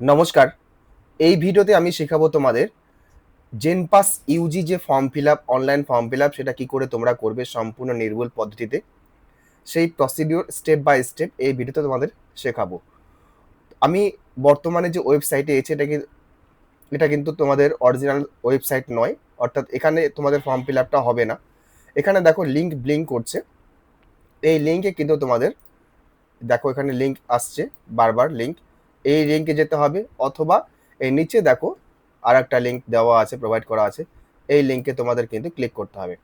নমস্কার। এই ভিডিওতে আমি শেখাবো তোমাদের জেনপাস ইউজি যে form fill up online form fill up সেটা কি করে তোমরা করবে সম্পূর্ণ নির্ভুল পদ্ধতিতে। সেই প্রসিডিওর স্টেপ বাই স্টেপ এই ভিডিওতে তোমাদের শেখাবো। আমি বর্তমানে যে ওয়েবসাইটে এসে এটা কি এটা কিন্তু তোমাদের অরিজিনাল ওয়েবসাইট নয়, অর্থাৎ এখানে তোমাদের ফর্ম ফিল আপটা হবে না। এখানে দেখো লিঙ্ক ব্লিঙ্ক করছে। এই লিঙ্কে কিন্তু তোমাদের দেখো এখানে লিঙ্ক আসছে, বারবার লিঙ্ক এই লিঙ্কে যেতে হবে অথবা এই নিচে দেখো আর একটা লিঙ্ক দেওয়া আছে প্রোভাইড করা আছে। এই লিঙ্কে তোমাদের কিন্তু ক্লিক করতে হবে।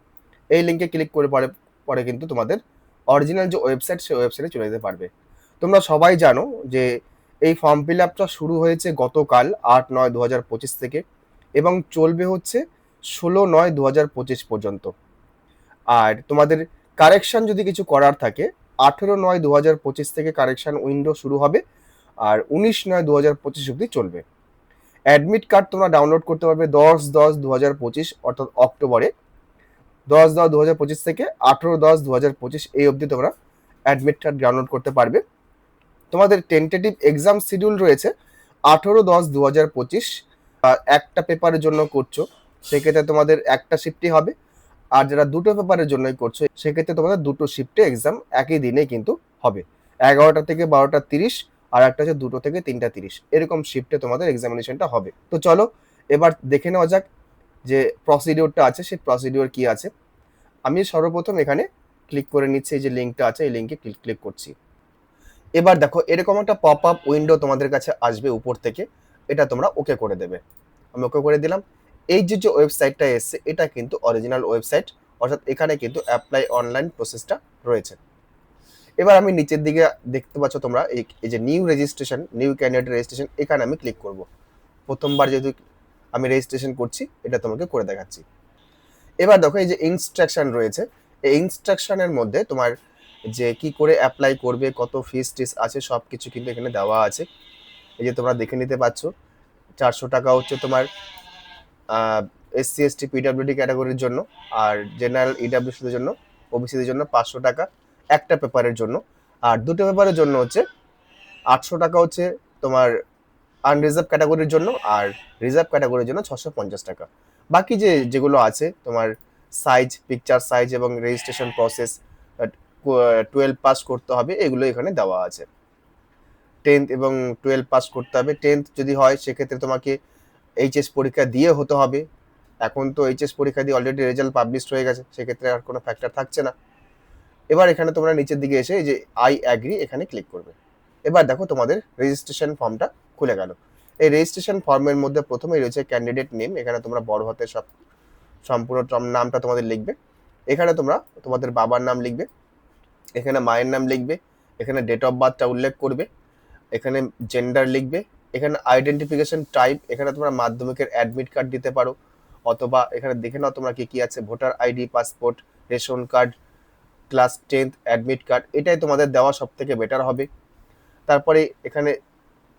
এই লিঙ্কে ক্লিক করে পরে পরে কিন্তু তোমাদের অরিজিনাল যে ওয়েবসাইট সেই ওয়েবসাইটে চলে যেতে পারবে। তোমরা সবাই জানো যে এই ফর্ম ফিল আপটা শুরু হয়েছে গতকাল আট নয় দু হাজার পঁচিশ থেকে এবং চলবে হচ্ছে ষোলো নয় দু হাজার পঁচিশ পর্যন্ত। আর তোমাদের কারেকশন যদি কিছু করার থাকে, আঠেরো নয় দু হাজার পঁচিশ থেকে কারেকশন উইন্ডো শুরু হবে আর উনিশ নয় দু হাজার পঁচিশ অব্দি চলবে। অ্যাডমিট কার্ড তোমরা ডাউনলোড করতে পারবে দশ দশ দু হাজার পঁচিশ, অর্থাৎ অক্টোবরে। দশ দশ দু হাজার পঁচিশ থেকে আঠেরো দশ দু হাজার পঁচিশ এই অবধি তোমরা অ্যাডমিট কার্ড ডাউনলোড করতে পারবে। তোমাদের টেন্টেটিভ এক্সাম শিডিউল রয়েছে আঠেরো দশ দু হাজার পঁচিশ একটা পেপারের জন্য করছ, সেক্ষেত্রে তোমাদের একটা শিফটই হবে। আর যারা দুটো পেপারের জন্যই করছ, সেক্ষেত্রে তোমাদের দুটো শিফটে এক্সাম একই দিনে কিন্তু হবে। এগারোটা থেকে বারোটা তিরিশ আর একটা হচ্ছে দুটো থেকে তিনটা তিরিশ। এরকম শিফটে তোমাদের এক্সামিনেশনটা হবে। তো চলো, এবার দেখে নেওয়া যাক যে প্রসিডিওরটা আছে, সেই প্রসিডিওর কি আছে। আমি সর্বপ্রথম এখানে ক্লিক করে নিচ্ছি, এই যে লিঙ্কটা আছে, এই লিঙ্কে ক্লিক ক্লিক করছি। এবার দেখো, এরকম একটা পপ আপ উইন্ডো তোমাদের কাছে আসবে উপর থেকে, এটা তোমরা ওকে করে দেবে। আমি ওকে করে দিলাম। এই যে যে ওয়েবসাইটটা এসছে, এটা কিন্তু অরিজিনাল ওয়েবসাইট অর্থাৎ এখানে কিন্তু অ্যাপ্লাই অনলাইন প্রসেসটা রয়েছে। এবার আমি নিচের দিকে দেখতে পাচ্ছ তোমরা, এই যে new registration new candidate registration এখানে আমি ক্লিক করব। প্রথমবার যেহেতু আমি রেজিস্ট্রেশন করছি, এটা তোমাকে করে দেখাচ্ছি। এবার দেখো এই যে ইনস্ট্রাকশন রয়েছে, এই ইনস্ট্রাকশনের মধ্যে তোমার যে কি করে অ্যাপ্লাই করবে, কত ফিস টিস আছে সব কিছু কিন্তু এখানে দেওয়া আছে। এই যে তোমরা দেখে নিতে পারছ, চারশো টাকা হচ্ছে তোমার এসসি এসটি পিডাব্লিউডি ক্যাটাগরির জন্য, আর জেনারেল ইডাব্লিউসিদের জন্য ওবিসিদের জন্য পাঁচশো টাকা। একটা পেপারের জন্য। আর দুটো পেপারের জন্য হচ্ছে আটশো টাকা হচ্ছে তোমার আনরিজার্ভ ক্যাটাগরির জন্য আর রিজার্ভ ক্যাটাগরির জন্য ছশো পঞ্চাশ টাকা। বাকি যে যেগুলো আছে তোমার সাইজ পিকচার সাইজ এবং রেজিস্ট্রেশন প্রসেস টুয়েলভ পাস করতে হবে, এগুলো এখানে দেওয়া আছে। টেন্থ এবং টুয়েলভ পাস করতে হবে। টেন্থ যদি হয়, সেক্ষেত্রে তোমাকে এইচএস পরীক্ষা দিয়ে হতে হবে। এখন তো এইচএস পরীক্ষা দিয়ে অলরেডি রেজাল্ট পাবলিশড হয়ে গেছে, সেক্ষেত্রে আর কোনো ফ্যাক্টর থাকছে না। এবার এখানে তোমরা নিচের দিকে এসে যে আই অ্যাগ্রি এখানে ক্লিক করবে। এবার দেখো তোমাদের রেজিস্ট্রেশন ফর্মটা খুলে গেল। এই রেজিস্ট্রেশন ফর্মের মধ্যে প্রথমেই রয়েছে ক্যান্ডিডেট নেম এখানে তোমরা বড় হাতে সব সম্পূর্ণ নামটা তোমাদের লিখবে। এখানে তোমরা তোমাদের বাবার নাম লিখবে, এখানে মায়ের নাম লিখবে, এখানে ডেট অফ বার্থটা উল্লেখ করবে, এখানে জেন্ডার লিখবে, এখানে আইডেন্টিফিকেশন টাইপ এখানে তোমরা মাধ্যমিকের অ্যাডমিট কার্ড দিতে পারো, অথবা এখানে দেখে নাও তোমরা কি কি আছে voter ID passport ration card class tenth admit card, এটাই তোমাদের দেওয়া সব থেকে বেটার হবে। তারপরে এখানে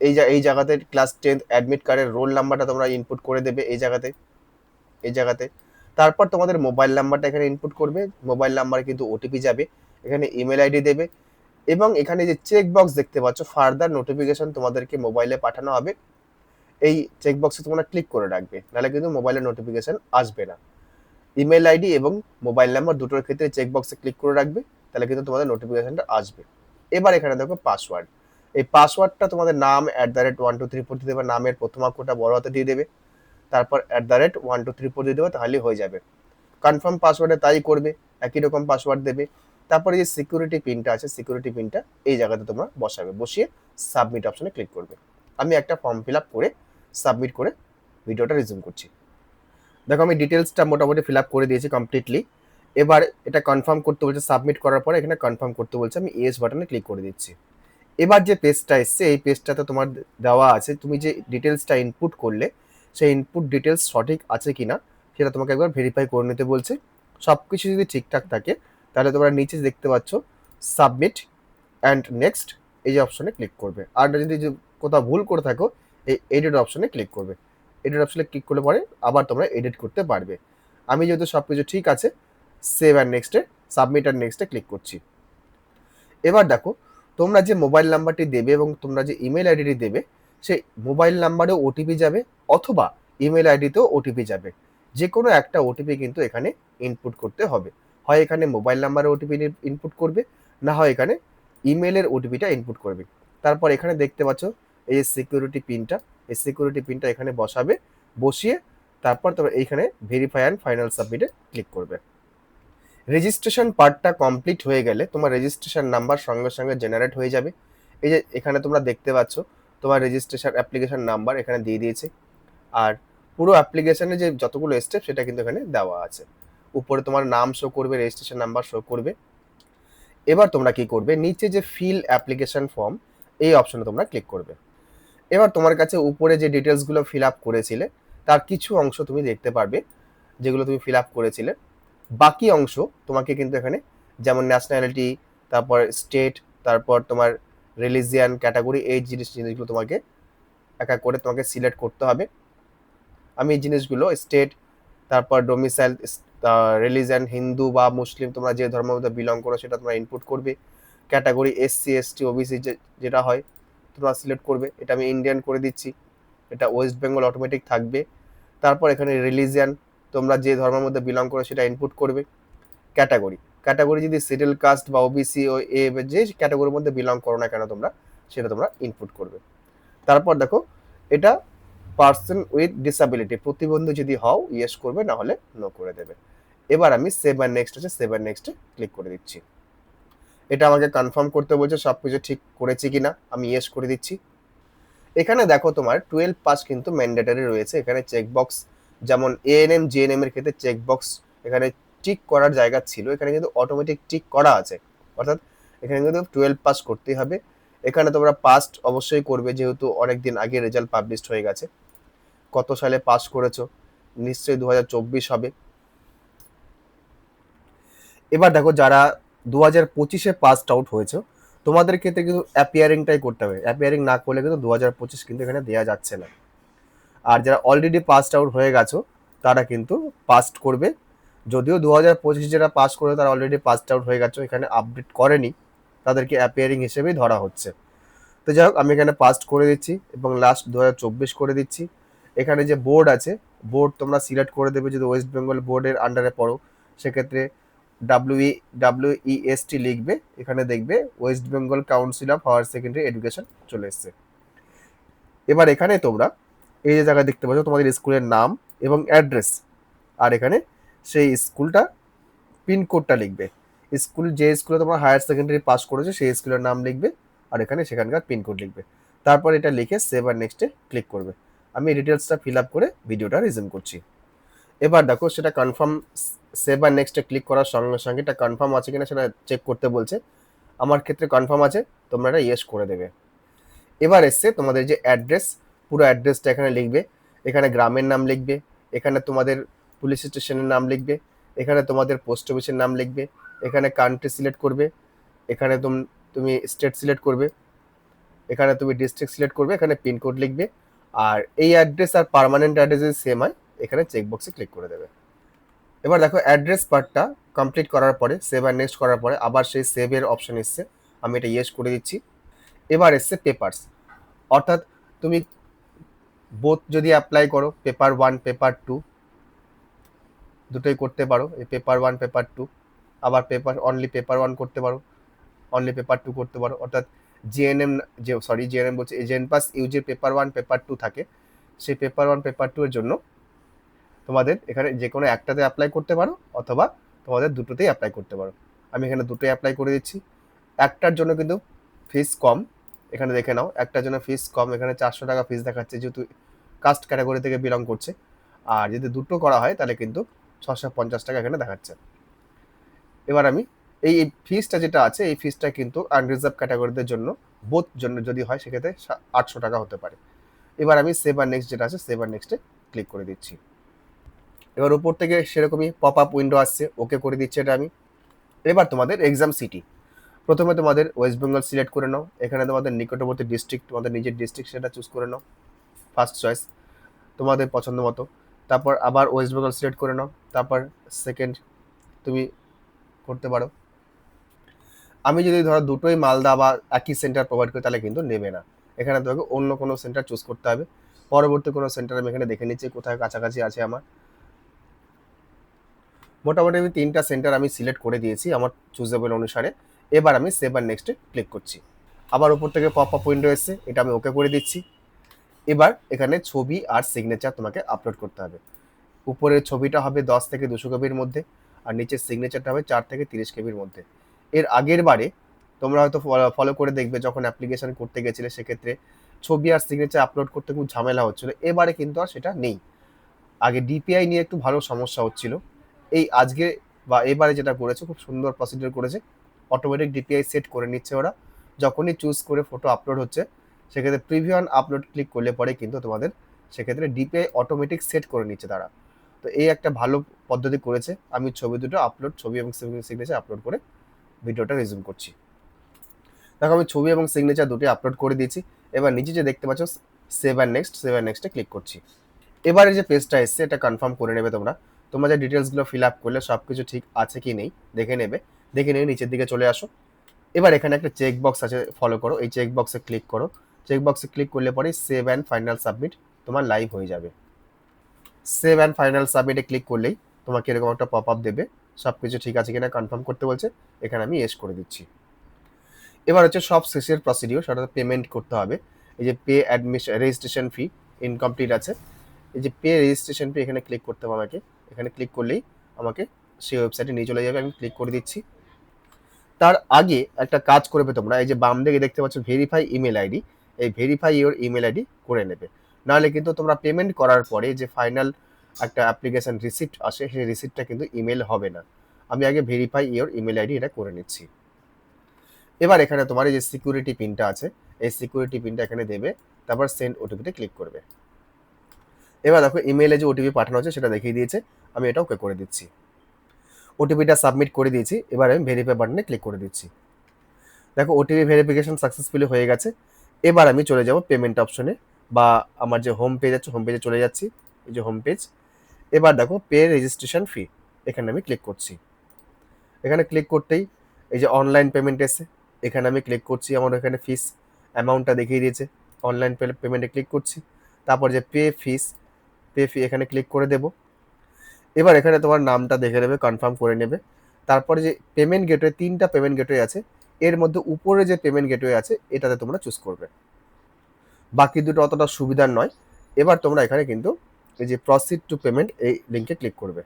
এই জা, এই জায়গাতে ক্লাস টেন্থ অ্যাডমিট কার্ডের রোল নাম্বারটা তোমরা ইনপুট করে দেবে এই জায়গাতে এই জায়গাতে। তারপর তোমাদের মোবাইল নাম্বারটা এখানে ইনপুট করবে মোবাইল নাম্বারে কিন্তু ওটিপি যাবে, এখানে ইমেল আইডি দেবে এবং এখানে যে চেক বক্স দেখতে পাচ্ছ ফার্দার নোটিফিকেশন তোমাদেরকে মোবাইলে পাঠানো হবে। এই চেক বক্সে তোমরা ক্লিক করে রাখবে, নাহলে কিন্তু মোবাইলে নোটিফিকেশন আসবে না। ইমেল আইডি এবং মোবাইল নাম্বার দুটোর ক্ষেত্রে চেক বক্সে ক্লিক করে রাখবে, তাহলে কিন্তু তোমাদের নোটিফিকেশনটা আসবে। এবার এখানে দেখো পাসওয়ার্ড এই পাসওয়ার্ডটা তোমাদের নাম at the rate one two three four দিয়ে দেবে, নামের প্রথম অক্ষরটা বড় হাতে দিয়ে দেবে, তারপর at the rate one two three four দিয়ে দেবে, তাহলেই হয়ে যাবে। কনফার্ম পাসওয়ার্ডে তাই করবে, একই রকম পাসওয়ার্ড দেবে। তারপরে যে সিকিউরিটি পিনটা আছে সিকিউরিটি পিনটা এই জায়গাতে তোমরা বসাবে। বসিয়ে সাবমিট অপশনে ক্লিক করবে। আমি একটা ফর্ম ফিল আপ করে সাবমিট করে ভিডিওটা রিজিউম করছি। দেখো, আমি ডিটেলসটা মোটামুটি ফিল আপ করে দিয়েছি কমপ্লিটলি এবার এটা কনফার্ম করতে বলছে সাবমিট করার পরে এখানে কনফার্ম করতে বলছে, আমি এস বাটনে ক্লিক করে দিচ্ছি। এবার যে পেজটা এসছে, এই পেজটাতে তোমার দেওয়া আছে। তুমি যে ডিটেলসটা ইনপুট করলে, সেই ইনপুট ডিটেলস সঠিক আছে কি না সেটা তোমাকে একবার ভেরিফাই করে নিতে বলছে। সব কিছু যদি ঠিকঠাক থাকে, তাহলে তোমরা নিচে দেখতে পাচ্ছ সাবমিট অ্যান্ড নেক্সট এই যে অপশনে ক্লিক করবে। আর যদি কোথাও ভুল করে থাকো, এই এডিট অপশনে ক্লিক করবে। এডিট অপশনে ক্লিক করলে পরে আবার তোমরা এডিট করতে পারবে। আমি যেহেতু সব কিছু ঠিক আছে সেভ অ্যান্ড নেক্সটে সাবমিট অ্যান্ড নেক্সটে ক্লিক করছি। এবার দেখো, তোমরা যে মোবাইল নাম্বারটি দেবে এবং তোমরা যে ইমেল আইডিটি দেবে, সেই মোবাইল নাম্বারেও ওটিপি যাবে অথবা ইমেল আইডিতেও ওটিপি যাবে। যে কোনো একটা ওটিপি কিন্তু এখানে ইনপুট করতে হবে। হয় এখানে মোবাইল নাম্বারে ওটিপি ইনপুট করবে, না হয় এখানে ইমেলের ওটিপিটা ইনপুট করবে। তারপর এখানে দেখতে পাচ্ছ, এই সিকিউরিটি পিনটা এই সিকিউরিটি পিনটা এখানে বসাবে, বসিয়ে তারপর তোমরা এইখানে ভেরিফাই অ্যান্ড ফাইনাল সাবমিটে ক্লিক করবে। রেজিস্ট্রেশন পার্টটা কমপ্লিট হয়ে গেলে তোমার রেজিস্ট্রেশন নাম্বার সঙ্গে সঙ্গে জেনারেট হয়ে যাবে। এই যে এখানে তোমরা দেখতে পাচ্ছ, তোমার রেজিস্ট্রেশন অ্যাপ্লিকেশন নাম্বার এখানে দিয়ে দিয়েছে। আর পুরো অ্যাপ্লিকেশনে যে যতগুলো স্টেপ সেটা কিন্তু এখানে দেওয়া আছে। উপরে তোমার নাম শো করবে রেজিস্ট্রেশন নাম্বার শো করবে। এবার তোমরা কি করবে? নিচে যে ফিল অ্যাপ্লিকেশন ফর্ম এই অপশনে তোমরা ক্লিক করবে। এবার তোমার কাছে উপরে যে ডিটেলসগুলো ফিল আপ করেছিলে, তার কিছু অংশ তুমি দেখতে পারবে, যেগুলো তুমি ফিল আপ করেছিলে। বাকি অংশ তোমাকে কিন্তু এখানে যেমন ন্যাশনালিটি তারপর স্টেট তারপর তোমার রিলিজিয়ান ক্যাটাগরি এই জিনিস, জিনিসগুলো তোমাকে এক এক করে তোমাকে সিলেক্ট করতে হবে। আমি এই জিনিসগুলো স্টেট তারপর ডোমিসাইল রিলিজিয়ান হিন্দু বা মুসলিম, তোমরা যে ধর্মের মধ্যে বিলং করো সেটা তোমরা ইনপুট করবে। ক্যাটাগরি এসসি এসটি ওবিসি যেটা হয় তোমরা সিলেক্ট করবে। এটা আমি ইন্ডিয়ান করে দিচ্ছি। এটা ওয়েস্ট বেঙ্গল অটোমেটিক থাকবে। তারপর এখানে রিলিজিয়ান তোমরা যে ধর্মের মধ্যে বিলং করো সেটা ইনপুট করবে। ক্যাটাগরি ক্যাটাগরি যদি সিডেল কাস্ট বা ওবিসি ও এ যে ক্যাটাগরির মধ্যে বিলং করো না কেন তোমরা, সেটা তোমরা ইনপুট করবে। তারপর দেখো, এটা পার্সন উইথ ডিসাবিলিটি প্রতিবন্ধী যদি হও ইয়েস করবে, না হলে নো করে দেবে। এবার আমি সেভেন নেক্সট আছে সেভেন নেক্সটে ক্লিক করে দিচ্ছি। এটা আমাকে কনফার্ম করতে বলছে সব কিছু ঠিক করেছি কিনা, আমি ইয়েস করে দিচ্ছি। এখানে দেখো তোমার টুয়েলভ পাস কিন্তু ম্যান্ডেটারি রয়েছে, এখানে চেকবক্স যেমন এএনএম জিএনএম এর ক্ষেত্রে চেকবক্স এখানে টিক করার জায়গা ছিল, এখানে কিন্তু অটোমেটিক টিক করা আছে। অর্থাৎ এখানে কিন্তু টুয়েলভ পাস করতেই হবে। এখানে তোমরা পাস্ট অবশ্যই করবে, যেহেতু অনেক দিন আগে রেজাল্ট পাবলিশ হয়ে গেছে। কত সালে পাস করেছ? নিশ্চয়ই দু হাজার চব্বিশ হবে। এবার দেখো যারা দু হাজার পঁচিশে পাসড আউট হয়েছে। তোমাদের ক্ষেত্রে কিন্তু অ্যাপিয়ারিংটাই করতে হবে। অ্যাপিয়ারিং না করলে কিন্তু দু হাজার পঁচিশ কিন্তু এখানে দেওয়া যাচ্ছে না। আর যারা অলরেডি পাসড আউট হয়ে গেছো, তারা কিন্তু পাস্ট করবে। যদিও দু হাজার পঁচিশ যারা পাস করে তারা অলরেডি পাসড আউট হয়ে গেছো, এখানে আপডেট করেনি। তাদেরকে অ্যাপিয়ারিং হিসেবেই ধরা হচ্ছে। তো যাই হোক, আমি এখানে পাস্ট করে দিচ্ছি এবং লাস্ট দু হাজার চব্বিশ করে দিচ্ছি। এখানে যে বোর্ড আছে বোর্ড তোমরা সিলেক্ট করে দেবে যদি ওয়েস্ট বেঙ্গল বোর্ডের আন্ডারে পড়ো। সেক্ষেত্রে ডাব্লিউ ডাব্লিউ ইএসটি লিখবে, এখানে দেখবে West Bengal council of higher secondary education চলে এসছে। এবার এখানে তোমরা এই যে জায়গায় দেখতে পাচ্ছ তোমাদের স্কুলের নাম এবং অ্যাড্রেস, আর এখানে সেই স্কুলটা পিনকোডটা লিখবে। স্কুল যে স্কুলে তোমরা হায়ার সেকেন্ডারি পাস করেছ সেই স্কুলের নাম লিখবে, আর এখানে সেখানকার পিনকোড লিখবে। তারপর এটা লিখে সেভ আর নেক্সটে ক্লিক করবে। আমি ডিটেলসটা ফিল আপ করে ভিডিওটা রিজিউম করছি। এবার দেখো সেটা কনফার্ম সেভ আর নেক্সটে ক্লিক করার সঙ্গে সঙ্গে এটা কনফার্ম আছে কিনা সেটা চেক করতে বলছে। আমার ক্ষেত্রে কনফার্ম আছে, তোমরা এটা ইয়েস করে দেবে। এবার এসছে তোমাদের যে অ্যাড্রেস পুরো অ্যাড্রেসটা এখানে লিখবে। এখানে গ্রামের নাম লিখবে, এখানে তোমাদের পুলিশ স্টেশনের নাম লিখবে, এখানে তোমাদের পোস্ট অফিসের নাম লিখবে, এখানে কান্ট্রি সিলেক্ট করবে, এখানে তুমি স্টেট সিলেক্ট করবে, এখানে তুমি ডিস্ট্রিক্ট সিলেক্ট করবে, এখানে পিনকোড লিখবে। আর এই অ্যাড্রেস আর পারমানেন্ট অ্যাড্রেস সেম হয়। এখানে চেকবক্সে ক্লিক করে দেবে। এবার দেখো অ্যাড্রেস পার্টটা কমপ্লিট করার পরে সেভ আর নেক্সট করার পরে আবার সেই সেভের অপশন এসছে। আমি এটা ইয়েস করে দিচ্ছি। এবার এসছে পেপার্স অর্থাৎ তুমি বোথ যদি অ্যাপ্লাই করো পেপার ওয়ান পেপার টু দুটোই করতে পারো। এই পেপার ওয়ান পেপার টু আবার পেপার অনলি পেপার ওয়ান করতে পারো। অনলি পেপার টু করতে পারো। অর্থাৎ জিএনএম যে সরি জিএনএম বলছে জেন পাস ইউজির পেপার ওয়ান পেপার টু থাকে। সেই পেপার ওয়ান পেপার টু এর জন্য তোমাদের এখানে যে কোনো একটাতে অ্যাপ্লাই করতে পারো অথবা তোমাদের দুটোতেই অ্যাপ্লাই করতে পারো। আমি এখানে দুটোই অ্যাপ্লাই করে দিচ্ছি। একটার জন্য কিন্তু ফিস কম। এখানে দেখে নাও, একটার জন্য ফিস কম। এখানে চারশো টাকা ফিস দেখাচ্ছে যেহেতু কাস্ট ক্যাটাগরি থেকে বিলং করছে। আর যদি দুটো করা হয়, তাহলে কিন্তু ছশো পঞ্চাশ টাকা এখানে দেখাচ্ছে। এবার আমি এই ফিসটা যেটা আছে, এই ফিসটা কিন্তু আনরিজার্ভ ক্যাটাগরিদের জন্য বোথ জন্য যদি হয়, সেক্ষেত্রে আটশো টাকা হতে পারে। এবার আমি সেভার নেক্সট যেটা আছে সেভার নেক্সটে ক্লিক করে দিচ্ছি। এবার উপর থেকে সেরকমই পপ আপ উইন্ডো আসছে ওকে করে দিচ্ছে এটা আমি। এবার তোমাদের এক্সাম সিটি প্রথমে তোমাদের ওয়েস্ট বেঙ্গল সিলেক্ট করে নাও, এখানে তোমাদের নিকটবর্তী ডিস্ট্রিক্ট তোমাদের নিজের ডিস্ট্রিক্ট সেটা চুজ করে নাও ফার্স্ট চয়েস তোমাদের পছন্দ মতো। তারপর আবার ওয়েস্ট বেঙ্গল সিলেক্ট করে নাও, তারপর সেকেন্ড তুমি করতে পারো। আমি যদি ধরো দুটোই মালদা বা একই সেন্টার প্রোভাইড করি, তাহলে কিন্তু নেবে না। এখানে তোমাকে অন্য কোনো সেন্টার চুজ করতে হবে। পরবর্তী কোনো সেন্টার আমি এখানে দেখে নিচ্ছি, কোথায় কাছাকাছি আছে আমার। মোটামুটি আমি তিনটা সেন্টার আমি সিলেক্ট করে দিয়েছি আমার চুজেবল অনুসারে। এবার আমি সেভ আর নেক্সটে ক্লিক করছি। আবার উপর থেকে পপ আপ উইন্ডো এসছে, এটা আমি ওকে করে দিচ্ছি। এবার এখানে ছবি আর সিগনেচার তোমাকে আপলোড করতে হবে। উপরের ছবিটা হবে দশ থেকে দুশো কেবির মধ্যে, আর নিচের সিগনেচারটা হবে চার থেকে তিরিশ কেবির মধ্যে। এর আগের বারে তোমরা হয়তো ফলো করে দেখবে যখন অ্যাপ্লিকেশন করতে গেছিলে, সেক্ষেত্রে ছবি আর সিগনেচার আপলোড করতে খুব ঝামেলা হচ্ছিল। এবারে কিন্তু আর সেটা নেই। আগে ডিপিআই নিয়ে একটু ভালো সমস্যা হচ্ছিল। এই আজকে বা এবারে যেটা করেছে, খুব সুন্দর প্রসিডিওর করেছে। অটোমেটিক ডিপিআই সেট করে নিচ্ছে ওরা। যখনই চুজ করে ফটো আপলোড হচ্ছে, সেক্ষেত্রে প্রিভিউ আপলোড ক্লিক করলে পরে কিন্তু তোমাদের সেক্ষেত্রে ডিপিআই অটোমেটিক সেট করে নিচ্ছে তারা। তো এই একটা ভালো পদ্ধতি করেছে। আমি ছবি দুটো আপলোড ছবি এবং সিগনেচার আপলোড করে ভিডিওটা রিজিউম করছি। দেখো, আমি ছবি এবং সিগনেচার দুটি আপলোড করে দিয়েছি। এবার নিচে যে দেখতে পাচ্ছ save and next save and নেক্সটে ক্লিক করছি। এবারে যে পেজটা এসছে, এটা কনফার্ম করে নেবে তোমরা। তোমরা যে ডিটেলসগুলো ফিল আপ করলে সব কিছু ঠিক আছে কি নেই, দেখে নেবে। দেখে নিয়ে নিচের দিকে চলে আসো। এবার এখানে একটা চেক বক্স আছে ফলো করো। এই চেক বক্সে ক্লিক করো। চেক বক্সে ক্লিক করলে পরে সেভ অ্যান্ড ফাইনাল সাবমিট তোমার লাইভ হয়ে যাবে। সেভ অ্যান্ড ফাইনাল সাবমিটে ক্লিক করলেই তোমাকে এরকম একটা পপ আপ দেবে। সব কিছু ঠিক আছে কিনা কনফার্ম করতে বলছে। এখানে আমি এস করে দিচ্ছি। এবার হচ্ছে সব শেষের প্রসিডিও সেটা পেমেন্ট করতে হবে। এই যে pay admission registration fee incomplete আছে। এই যে পে রেজিস্ট্রেশন ফি এখানে ক্লিক করতে হবে আমাকে। এখানে ক্লিক করলেই আমাকে সেই ওয়েবসাইটে নিয়ে চলে যাবে। আমি ক্লিক করে দিচ্ছি। তার আগে একটা কাজ করবে তোমরা। এই যে বাম দিকে দেখতে পাচ্ছ ভেরিফাই ইমেল আইডি এই ভেরিফাই ইওর ইমেল আইডি করে নেবে। নাহলে কিন্তু তোমরা পেমেন্ট করার পরে যে ফাইনাল একটা অ্যাপ্লিকেশন রিসিপ্ট আসে, সেই রিসিপ্টটা কিন্তু ইমেল হবে না। আমি আগে ভেরিফাই ইওর ইমেল আইডি এটা করে নিচ্ছি। এবার এখানে তোমার এই যে সিকিউরিটি পিনটা আছে, এই সিকিউরিটি পিনটা এখানে দেবে। তারপর সেন্ড ওটিপিতে ক্লিক করবে। এবার দেখো ইমেইলে যে ওটিপি পাঠানো হচ্ছে সেটা দেখিয়ে দিয়েছে। আমি এটা ওকে করে দিচ্ছি। ওটিপিটা সাবমিট করে দিয়েছি, এবার আমি ভেরিফাই বাটনে ক্লিক করে দিচ্ছি। দেখো ওটিপি ভেরিফিকেশন সাকসেসফুলি হয়ে গেছে। এবার আমি চলে যাব পেমেন্ট অপশনে বা আমার যে হোম পেজ আছে হোম পেজে চলে যাচ্ছি। এই যে হোম পেজ এবার দেখো পে রেজিস্ট্রেশন ফি এখানে আমি ক্লিক করছি। এখানে ক্লিক করতেই এই যে অনলাইন পেমেন্ট এসে এখানে আমি ক্লিক করছি, আমার এখানে ফিস অ্যামাউন্টটা দেখিয়ে দিয়েছে। অনলাইন পেমেন্টে ক্লিক করছি। তারপর যে পে ফিস পে ফি এখানে ক্লিক করে দেব। এবার এখানে তোমার নামটা দেখে নেবে কনফার্ম করে নেবে। তারপরে যে পেমেন্ট গেটওয়ে তিনটা পেমেন্ট গেটওয়ে আছে। এর মধ্যে উপরে যে পেমেন্ট গেটওয়ে আছে, এটাতে তোমরা চুজ করবে। বাকি দুটো অতটা সুবিধার নয়। এবার তোমরা এখানে কিন্তু এই যে প্রসিড টু পেমেন্ট এই লিঙ্কে ক্লিক করবে।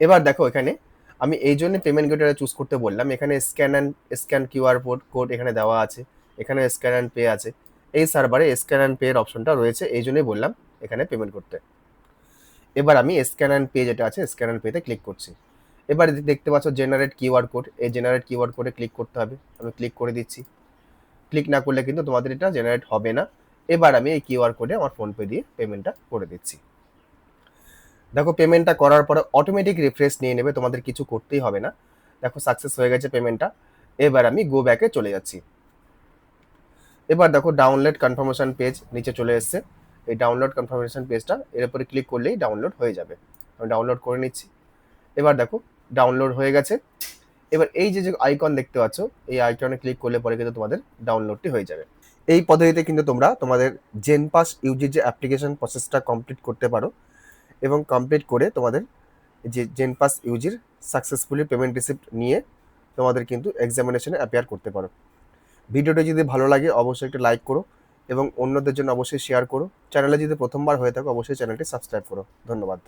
এবার দেখো এখানে, আমি এই জন্য পেমেন্ট গেটওয়ে চুজ করতে বললাম। এখানে scan and scan QR code code এখানে দেওয়া আছে। এখানে স্ক্যান অ্যান্ড পে আছে। এই সার্ভারে স্ক্যান অ্যান্ড পের অপশনটা রয়েছে। এই জন্যই বললাম এখানে পেমেন্ট করতে। এবার আমি স্ক্যান অ্যান্ড পে যেটা আছে স্ক্যান অ্যান্ড পেতে ক্লিক করছি। এবার দেখতে পাচ্ছ জেনারেট কিউআর কোড এই জেনারেট কিউআর কোডে ক্লিক করতে হবে। আমি ক্লিক করে দিচ্ছি। ক্লিক না করলে কিন্তু তোমাদের এটা জেনারেট হবে না। এবার আমি এই কিউআর কোডে আমার ফোনপে দিয়ে পেমেন্টটা করে দিচ্ছি। দেখো পেমেন্টটা করার পরে অটোমেটিক রিফ্রেশ নিয়ে নেবে, তোমাদের কিছু করতেই হবে না। দেখো সাকসেস হয়ে গেছে পেমেন্টটা এবার আমি গো ব্যাকে চলে যাচ্ছি। এবার দেখো ডাউনলোড কনফার্মেশন পেজ নিচে চলে এসছে। এই ডাউনলোড কনফার্মেশন পেজটা এর উপরে ক্লিক করলেই ডাউনলোড হয়ে যাবে। আমি ডাউনলোড করে নিচ্ছি। এবার দেখো ডাউনলোড হয়ে গেছে। এবার এই যে যে আইকন দেখতে পাচ্ছ, এই আইকনে ক্লিক করলে পরে কিন্তু তোমাদের ডাউনলোডটি হয়ে যাবে। এই পদ্ধতিতে কিন্তু তোমরা তোমাদের জেনপাস ইউজির যে অ্যাপ্লিকেশন প্রসেসটা কমপ্লিট করতে পারো এবং কমপ্লিট করে তোমাদের যে জেনপাস ইউজির সাকসেসফুলি পেমেন্ট রিসিপ্ট নিয়ে তোমাদের কিন্তু এক্সামিনেশনে অ্যাপিয়ার করতে পারো। ভিডিওটি যদি ভালো লাগে, অবশ্যই একটা লাইক করো। এবং অন্যদের জন্য অবশ্যই শেয়ার করো। চ্যানেলে যদি প্রথমবার হয়ে থাকো, অবশ্যই চ্যানেলটি সাবস্ক্রাইব করো। ধন্যবাদ।